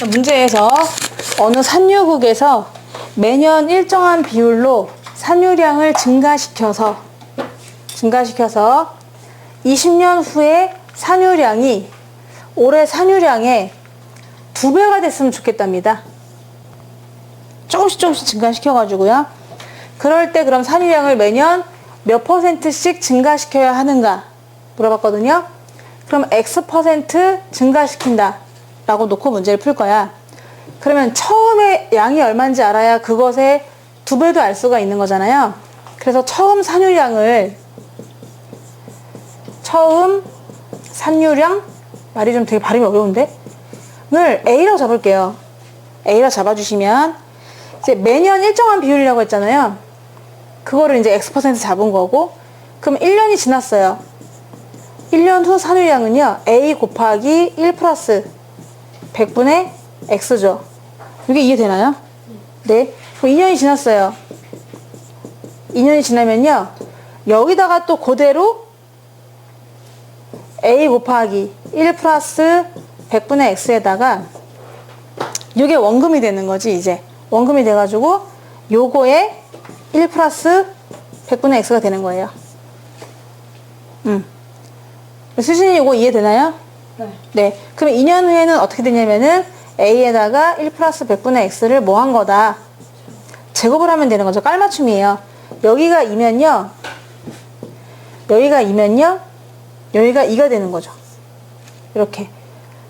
문제에서 어느 산유국에서 매년 일정한 비율로 산유량을 증가시켜서 증가시켜서 20년 후에 산유량이 올해 산유량의 두 배가 됐으면 좋겠답니다. 조금씩 조금씩 증가시켜 가지고요. 그럴 때 그럼 산유량을 매년 몇 퍼센트씩 증가시켜야 하는가 물어봤거든요. 그럼 X 퍼센트 증가시킨다 라고 놓고 문제를 풀 거야. 그러면 처음에 양이 얼마인지 알아야 그것의 두 배도 알 수가 있는 거잖아요. 그래서 처음 산유량을 처음 산유량 말이 좀 되게 발음이 어려운데 을 A라고 잡을게요. A라 잡아주시면 이제 매년 일정한 비율이라고 했잖아요. 그거를 이제 X% 잡은 거고 그럼 1년이 지났어요. 1년 후 산유량은요. A 곱하기 1 플러스 100분의 X죠. 이게 이해되나요? 네. 그럼 2년이 지났어요. 2년이 지나면요. 여기다가 또 그대로 A 곱하기 1 플러스 100분의 X에다가 이게 원금이 되는 거지 이제 원금이 돼가지고 요거에 1 플러스 100분의 X가 되는 거예요. 음. 수진이 이거 이해되나요? 네. 네. 그럼 2년 후에는 어떻게 되냐면은 A에다가 1 플러스 100분의 X를 뭐 한 거다. 제곱을 하면 되는 거죠. 깔맞춤이에요. 여기가 2면요. 여기가 2면요. 여기가 2가 되는 거죠. 이렇게.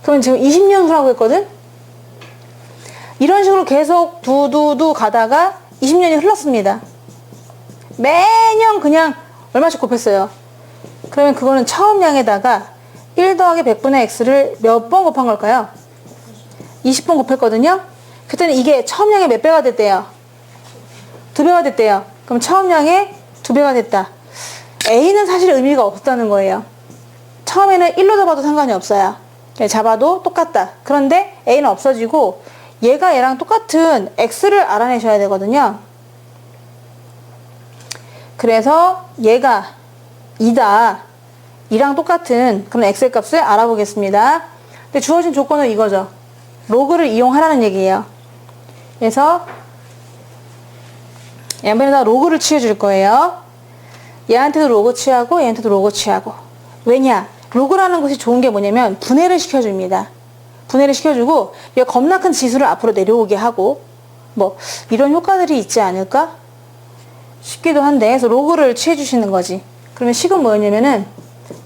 그러면 지금 20년 후라고 했거든? 이런 식으로 계속 두두두 가다가 20년이 흘렀습니다. 매년 그냥 얼마씩 곱했어요. 그러면 그거는 처음 양에다가 1 더하기 100분의 x를 몇 번 곱한 걸까요? 20번 곱했거든요. 그때는 이게 처음 양의 몇 배가 됐대요? 두 배가 됐대요. 그럼 처음 양의 두 배가 됐다. A는 사실 의미가 없다는 거예요. 처음에는 1로 잡아도 상관이 없어요. 그냥 잡아도 똑같다. 그런데 A는 없어지고 얘가 얘랑 똑같은 X를 알아내셔야 되거든요. 그래서 얘가 2다. 2랑 똑같은 그런 X의 값을 알아보겠습니다. 근데 주어진 조건은 이거죠. 로그를 이용하라는 얘기예요. 그래서 양변에다 로그를 취해줄 거예요. 얘한테도 로그 취하고 얘한테도 로그 취하고. 왜냐? 로그라는 것이 좋은 게 뭐냐면 분해를 시켜줍니다. 분해를 시켜주고 얘가 겁나 큰 지수를 앞으로 내려오게 하고 뭐 이런 효과들이 있지 않을까 싶기도 한데 그래서 로그를 취해주시는 거지. 그러면 식은 뭐였냐면은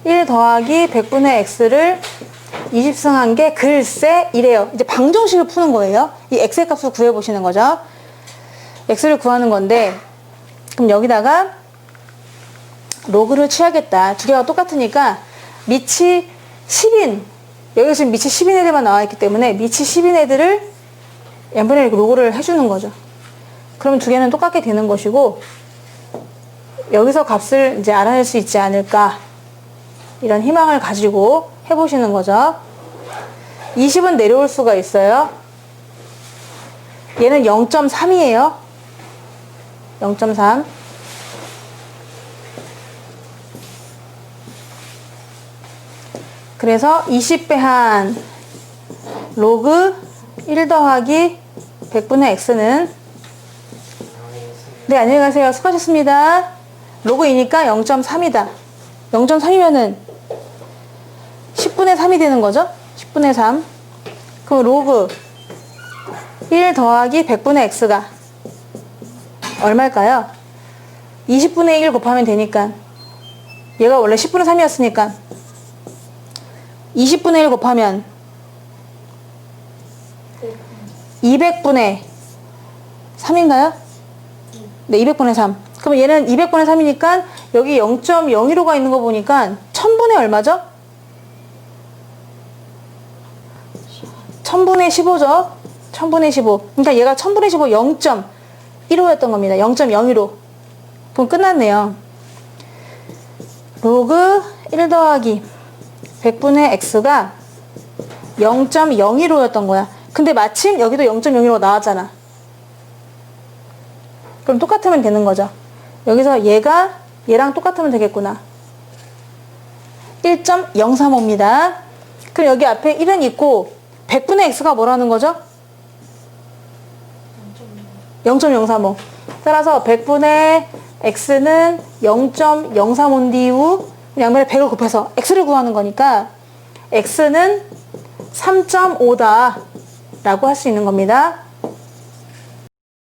1 더하기 100분의 x를 20승한 게 글쎄 이래요. 이제 방정식을 푸는 거예요. 이 x의 값을 구해보시는 거죠. x를 구하는 건데 그럼 여기다가 로그를 취하겠다. 두 개가 똑같으니까 밑이 10인 여기 지금 밑이 10인 애들만 나와 있기 때문에 밑이 10인 애들을 이렇게 로그를 해주는 거죠. 그러면 두 개는 똑같게 되는 것이고 여기서 값을 이제 알아낼 수 있지 않을까 이런 희망을 가지고 해보시는 거죠. 20은 내려올 수가 있어요. 얘는 0.3이에요. 0.3. 그래서 20배 한 로그 1 더하기 100분의 x는 네 안녕히 가세요 수고하셨습니다 로그 2니까 0.3이다 0.3이면은 10분의 3이 되는 거죠 10분의 3 그럼 로그 1 더하기 100분의 x가 얼마일까요 20분의 1 곱하면 되니까 얘가 원래 10분의 3이었으니까 20분의 1 곱하면 200분의 3인가요? 네, 200분의 3. 그럼 얘는 200분의 3이니까 여기 0.01호가 있는 거 보니까 1000분의 얼마죠? 1000분의 15죠? 1000분의 15. 그러니까 얘가 1000분의 15 0.15였던 겁니다. 0.01호. 그럼 끝났네요. 로그 1 더하기 100분의 x가 0.01호였던 거야. 근데 마침 여기도 0.01호 나왔잖아. 그럼 똑같으면 되는 거죠. 여기서 얘가 얘랑 똑같으면 되겠구나. 1.035입니다. 그럼 여기 앞에 1은 있고 100분의 x가 뭐라는 거죠? 0.035. 따라서 100분의 x는 0.035인디우 양면에 100을 곱해서 x를 구하는 거니까 x는 3.5다 라고 할 수 있는 겁니다.